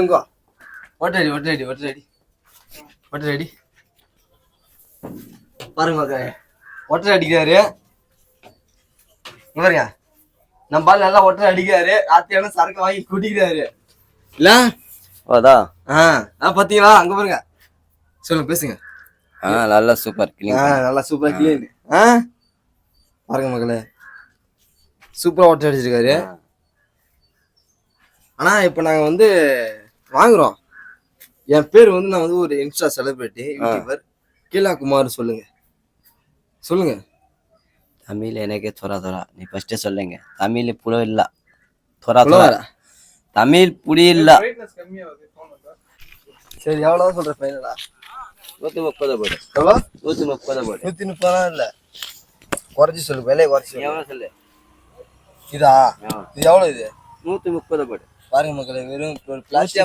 ஒட்டடி ஒட்டடி ஒட்டடி ஒட்டடி பாருங்க மக்களே ஒட்டரை அடிக்கிறாரு. இங்க பாருங்க. நம்ம பால் நல்லா ஒட்டரை அடிக்கிறாரு. ராத்திரியான சரக்கு வாங்கி குடிக்கிறாரு. இல்ல? ஓதா ஆ ஆ, பாத்தீங்களா? அங்க பாருங்க. சொல்லுங்க பேசுங்க. ஆ நல்லா சூப்பர் ஆ கிளீன் நல்லா சூப்பரா கிளீன் ஆ? பாருங்க மக்களே. சூப்பரா ஒட்டரை அடிச்சிருக்காரு. ஆனா இப்ப நாங்க வந்து வாங்குறோம். என் பேர் வந்து நான் வந்து ஒரு இன்ஸ்டா செலிபிரிட்டி யூடியூபர் கீழா குமார் சொல்லுங்க. சொல்லுங்க. தமிழ் எனக்கே தோரா தோரா நீ ஃபர்ஸ்டே சொல்லுங்க. தமிழ் புல இல்ல. Torah Torah புலவரா? தமிழ் புடி இல்ல. சரி எவ்வளவு சொல்ற ஃபைனலா நூத்தி முப்பது போடு. எவ்வளோ? நூத்தி முப்பது போடு. நூத்தி முப்பதா இல்ல. குறைச்சி சொல்லு விலையை குறைச்சி. எவ்வளவு சொல்லு? இதா. இது எவ்வளவு இது? நூத்தி முப்பது போடு. பாருங்க மக்களே வெறும் ஒரு பிளாஸ்டிக்